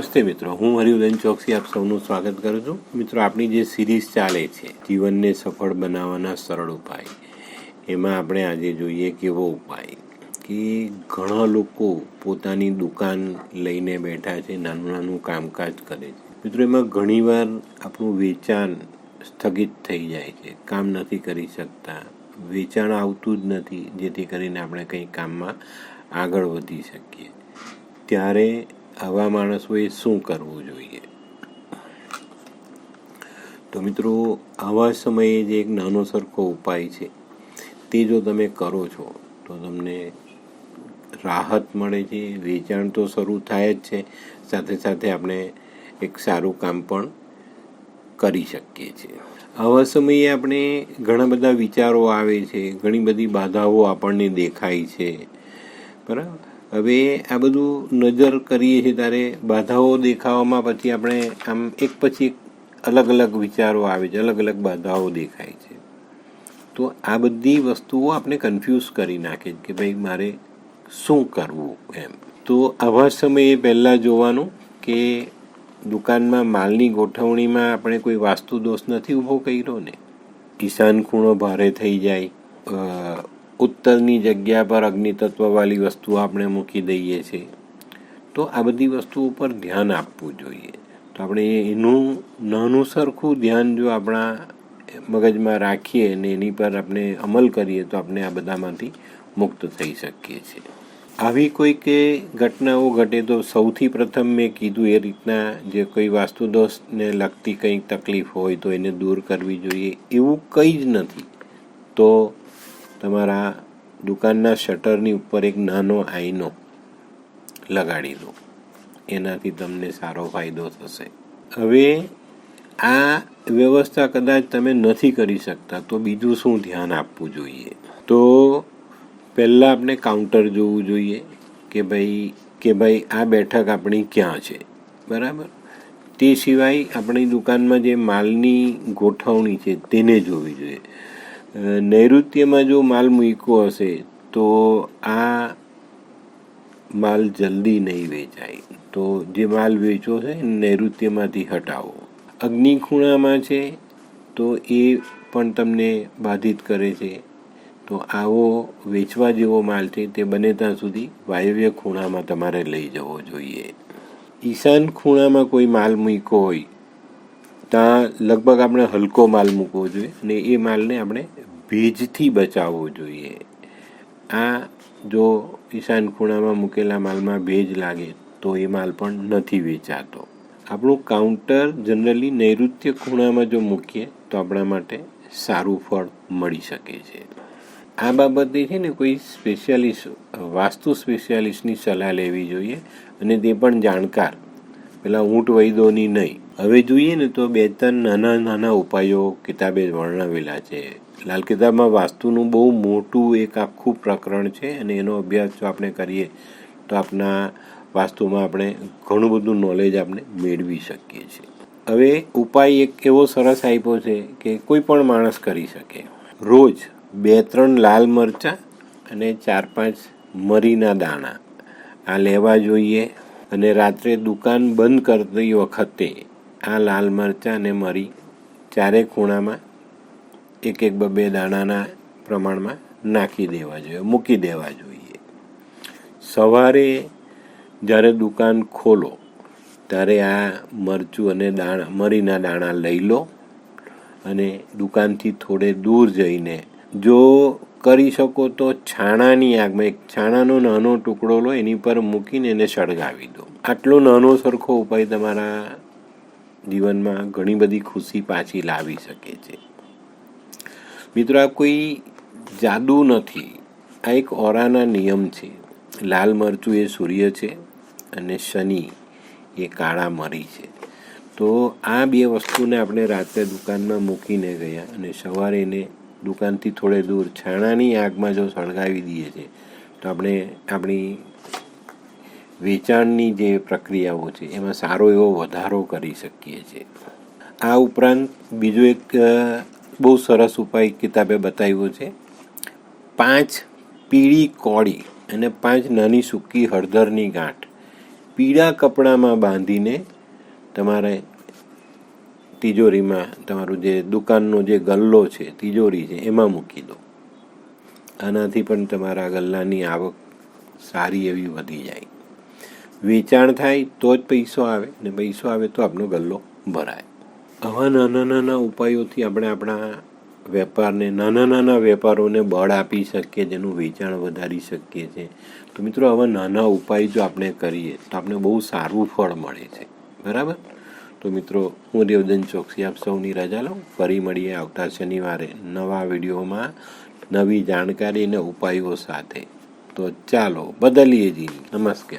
નમસ્તે મિત્રો, હું હરિવદન ચોકસી આપ સૌનું સ્વાગત કરું છું. મિત્રો, આપણી જે સિરીઝ ચાલે છે, જીવનને સફળ બનાવવાના સરળ ઉપાય, એમાં આપણે આજે જોઈએ કેવો ઉપાય કે ઘણા લોકો પોતાની દુકાન લઈને બેઠા છે, નાનું નાનું કામકાજ કરે છે. મિત્રો, એમાં ઘણીવાર આપણું વેચાણ સ્થગિત થઈ જાય છે, કામ નથી કરી શકતા, વેચાણ આવતું જ નથી, જેથી કરીને આપણે કંઈ કામમાં આગળ વધી શકીએ. ત્યારે આવા માણસોએ શું કરવું જોઈએ? તો મિત્રો, આવા સમયે જે એક નાનો સરખો ઉપાય છે, તે જો તમે કરો છો, તો તમને રાહત મળે છે, વેચાણ તો શરૂ થાય જ છે, સાથે સાથે આપણે એક સારું કામ પણ કરી શકીએ છીએ. આવા સમયે આપણે ઘણા બધા વિચારો આવે છે, ઘણી બધી બાધાઓ આપણને દેખાય છે. બરાબર? હવે આ બધું નજર કરીએ છીએ ત્યારે બાધાઓ દેખાવામાં પછી આપણે આમ એક પછી અલગ અલગ વિચારો આવે છે, અલગ અલગ બાધાઓ દેખાય છે. તો આ બધી વસ્તુઓ આપણે કન્ફ્યુઝ કરી નાખે કે ભાઈ મારે શું કરવું એમ. તો આવા સમયે પહેલાં જોવાનું કે દુકાનમાં માલની ગોઠવણીમાં આપણે કોઈ વાસ્તુ દોષ નથી ઊભો કર્યો ને? કિસાન ખૂણો ભારે થઈ જાય ઉત્તરની જગ્યા પર અગ્નિતત્વવાળી વસ્તુ આપણે મૂકી દઈએ છીએ. તો આ બધી વસ્તુ ઉપર ધ્યાન આપવું જોઈએ. તો આપણે એનું નાનું સરખું ધ્યાન જો આપણા મગજમાં રાખીએ અને એની પર આપણે અમલ કરીએ તો આપણે આ બધામાંથી મુક્ત થઈ શકીએ છીએ. આવી કોઈ કે ઘટનાઓ ઘટે તો સૌથી પ્રથમ મેં કીધું એ રીતના જે કોઈ વાસ્તુદોષને લગતી કંઈક તકલીફ હોય તો એને દૂર કરવી જોઈએ. એવું કંઈ જ નથી. તો તમારા દુકાનના શટરની ઉપર એક નાનો આઈનો લગાડી દો. એનાથી તમને સારો ફાયદો થશે. હવે આ વ્યવસ્થા કદાચ તમે નથી કરી શકતા, તો બીજું શું ધ્યાન આપવું જોઈએ? તો પહેલાં આપણે કાઉન્ટર જોવું જોઈએ કે ભાઈ કે ભાઈ આ બેઠક આપણી ક્યાં છે? બરાબર? તે સિવાય આપણી દુકાનમાં જે માલની ગોઠવણી છે તેને જોવી જોઈએ. નૈઋત્યમાં જો માલ મૂક્યો હશે, તો આ માલ જલ્દી નહીં વેચાય. તો જે માલ વેચો છે નૈઋત્યમાંથી હટાવો. અગ્નિ ખૂણામાં છે, તો એ પણ તમને બાધિત કરે છે. તો આવો વેચવા જેવો માલ છે, તે બને ત્યાં સુધી વાયવ્ય ખૂણામાં તમારે લઈ જવો જોઈએ. ઈશાન ખૂણામાં કોઈ માલ મૂક્યો હોય, ત્યાં લગભગ આપણે હલકો માલ મૂકવો જોઈએ અને એ માલને આપણે ભેજથી બચાવવો જોઈએ. આ જો ઈશાન ખૂણામાં મૂકેલા માલમાં ભેજ લાગે, તો એ માલ પણ નથી વેચાતો. આપણું કાઉન્ટર જનરલી નૈઋત્ય ખૂણામાં જો મૂકીએ, તો આપણા માટે સારું ફળ મળી શકે છે. આ બાબતે છે ને કોઈ સ્પેશિયાલિસ્ટ, વાસ્તુ સ્પેશિયાલિસ્ટની સલાહ લેવી જોઈએ અને તે પણ જાણકાર. પેલા ઊંટ વૈદોની નહીં. હવે જોઈએ ને તો બે ત્રણ નાના નાના ઉપાયો કિતાબે વર્ણવેલા છે. લાલ કિતાબમાં વાસ્તુનું બહુ મોટું એક આખું પ્રકરણ છે અને એનો અભ્યાસ જો આપણે કરીએ તો આપણા વાસ્તુમાં આપણે ઘણું બધું નોલેજ આપણે મેળવી શકીએ છીએ. હવે ઉપાય એક એવો સરસ આપ્યો છે કે કોઈ પણ માણસ કરી શકે. રોજ બે ત્રણ લાલ મરચાં અને ચાર પાંચ મરીના દાણા આ લેવા જોઈએ અને રાત્રે દુકાન બંધ કરતી વખતે આ લાલ મરચાં અને મરી ચારે ખૂણામાં એક એક બે દાણાના પ્રમાણમાં નાખી દેવા જોઈએ, મૂકી દેવા જોઈએ. સવારે જ્યારે દુકાન ખોલો, ત્યારે આ મરચું અને દાણા, મરીના દાણા લઈ લો અને દુકાનથી થોડે દૂર જઈને, જો કરી શકો તો છાણાની આગમાં, એક છાણાનો નાનો ટુકડો લો, એની પર મૂકીને એને સળગાવી દો. આટલો નાનો સરખો ઉપાય તમારા જીવનમાં ઘણી બધી ખુશી પાછી લાવી શકે છે. મિત્રો, આ કોઈ જાદુ નથી. આ એક ઓરાના નિયમ છે. લાલ મરચું એ સૂર્ય છે અને શનિ એ કાળા મરી છે. તો આ બે વસ્તુને આપણે રાત્રે દુકાનમાં મૂકીને ગયા અને સવારે એને દુકાનથી થોડે દૂર છાણાની આગમાં જો સળગાવી દઈએ છીએ તો આપણે આપણી વેચાણની જે પ્રક્રિયાઓ છે, એમાં સારો એવો વધારો કરી શકીએ છીએ. આ ઉપરાંત બીજો એક બહુ સરસ ઉપાય કિતાબે બતાવ્યો છે. પાંચ પીળી કોળી અને પાંચ નાની સૂકી હળદરની ગાંઠ. પીળા કપડામાં બાંધીને તમારે તિજોરીમાં તમારું જે દુકાનનો જે ગલ્લો છે, તિજોરી છે, એમાં મૂકી દો. આનાથી પણ તમારા ગલ્લાની આવક સારી એવી વધી જાય. વેચાણ થાય તો જ પૈસો આવે, ને પૈસો આવે તો આપનો ગલ્લો ભરાય. આવા નાના નાના ઉપાયોથી આપણે આપણા વેપારને, નાના નાના વેપારોને બળ આપી શકીએ જેનું વેચાણ વધારી શકીએ છીએ. તો મિત્રો, આવા નાના ઉપાય જો આપણે કરીએ, તો આપણે બહુ સારું ફળ મળે છે. બરાબર? તો મિત્રો, હું દેવદન ચોકસી, આપ સૌની રજા લઉં. ફરી મળીએ આવતા શનિવારે નવા વિડીયોમાં નવી જાણકારી અને ઉપાયો સાથે. તો ચાલો, બદલીએ જી નમસ્કાર.